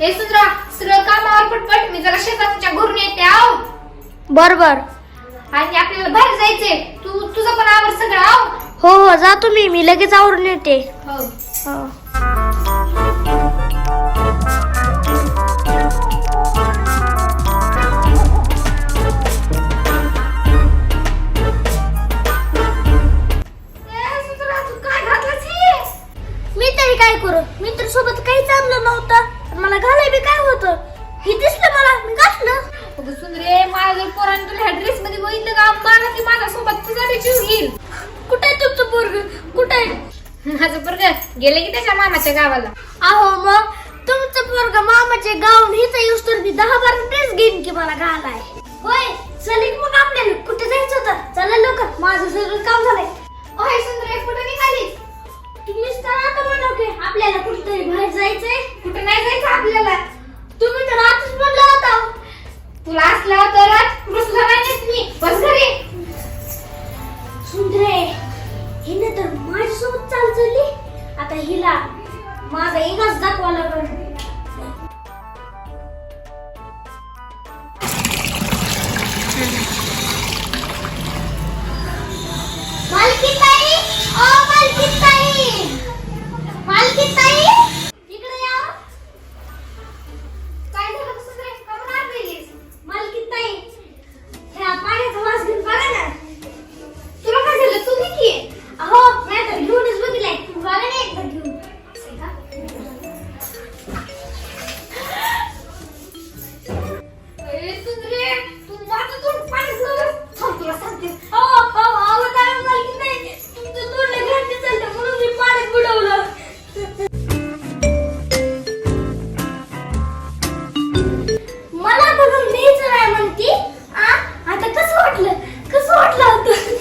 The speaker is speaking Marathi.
हे सुंदरा सगळं कामावर पटपट. मी जरा शेताच्या घरून येते आव. बर बर आणि आपल्याला बाहेर जायचंय. तू तुझं पण आवर सगळं आव. हो हो जातो मी मी लगेच आवरून येते. हो. हो. ए, सुंदरा, तू काय घातलंस हे? मी तरी काय करू? मित्र सोबत काहीच आणलं नव्हतं. मला घालाय बी काय होतं? हे दिसलं मला मी घातलं. अगं सुंदरे माझ्या पोराने तुला ह्या ड्रेस मध्ये बघितलं का? मला की माझ्यासोबत तुझा बी जीव घेईल कुठे आहे तुमचं पोरग? कुठे आहे? माझं पोरग गेले की त्याच्या मामाच्या गावाला. अहो मग तुमचं पोरग मामाचे गाव हिचं येऊस तर मी दहा बारा ड्रेस घेईन की मला घालाय. होय चलिक मग आपल्याला. कुठे जायचं होतं? चला लवकर. माझं सगळं काम झालंय. ओय सुंदरे कुठे निघालीस तुम्हीच तर आता म्हणा की आपल्याला कुठेतरी बाहेर जायचंय. जायचं तुम्ही तर आताच म्हणला होता. तुला असला तर रुसला मी. बस घरी. सुंदरे हिने तर माझ्यासोबत चाल चालली आता हिला माझा एकच दाखवा लागला. मला बघून मीच नाही म्हणती आता कसं वाटलं? कसं वाटलं होतं?